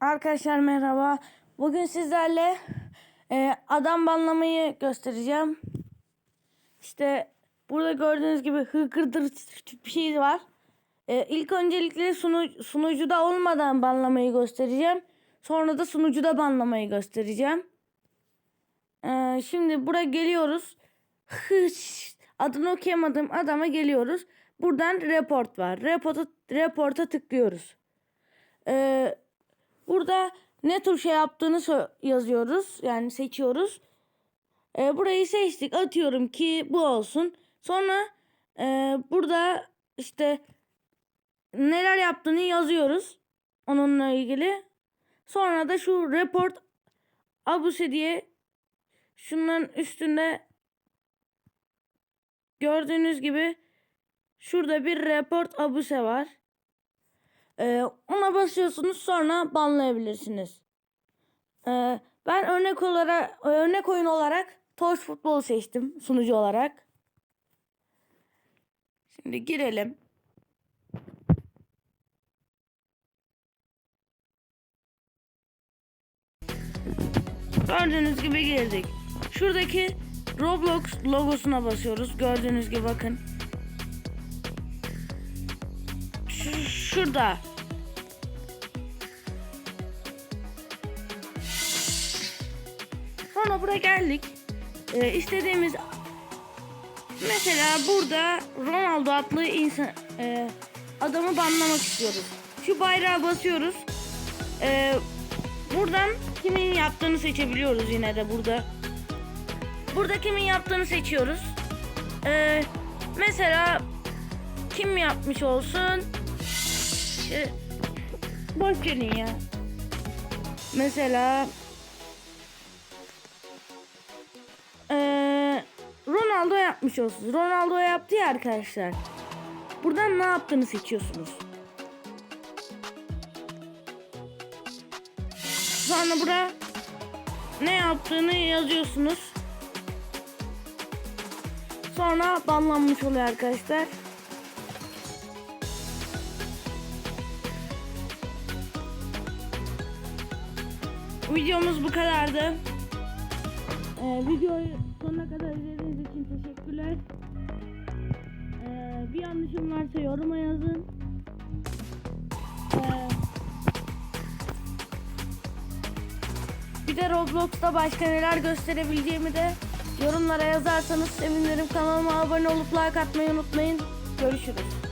Arkadaşlar merhaba. Bugün sizlerle e, adam banlamayı göstereceğim. İşte burada gördüğünüz gibi hıkırdır bir şey var. E, ilk öncelikle sunu, sunucuda olmadan banlamayı göstereceğim. Sonra da sunucuda banlamayı göstereceğim. E, şimdi buraya geliyoruz. Hış, adını okuyamadığım adama geliyoruz. Buradan report var. Reporta, reporta tıklıyoruz. Eee Burada ne tür şey yaptığını yazıyoruz. Yani seçiyoruz. Ee, burayı seçtik. Atıyorum ki bu olsun. Sonra e, burada işte neler yaptığını yazıyoruz. Onunla ilgili. Sonra da şu report abuse diye şunların üstünde gördüğünüz gibi şurada bir report abuse var. Ee, ona basıyorsunuz sonra banlayabilirsiniz. Ee, ben örnek olarak örnek oyun olarak Toş Futbol seçtim sunucu olarak. Şimdi girelim. Gördüğünüz gibi girdik. Şuradaki Roblox logosuna basıyoruz. Gördüğünüz gibi bakın. Ş- şurada. Sonra buraya geldik. Ee, istediğimiz mesela burada Ronaldo adlı insan e, adamı banlamak istiyoruz. Şu bayrağa basıyoruz. Ee, buradan kimin yaptığını seçebiliyoruz yine de burada. Burada kimin yaptığını seçiyoruz. Ee, mesela kim yapmış olsun? Şey, boş verin ya. Mesela Ronaldo yapmış olsun. Ronaldo yaptı ya arkadaşlar. Buradan ne yaptığını seçiyorsunuz. Sonra buraya ne yaptığını yazıyorsunuz. Sonra banlanmış oluyor arkadaşlar. Videomuz bu kadardı. Ee, videoyu sonuna kadar izlediğiniz için teşekkürler. Ee, bir yanlışım varsa yoruma yazın. Ee, bir de Roblox'ta başka neler gösterebileceğimi de yorumlara yazarsanız sevinirim. Kanalıma abone olup like atmayı unutmayın. Görüşürüz.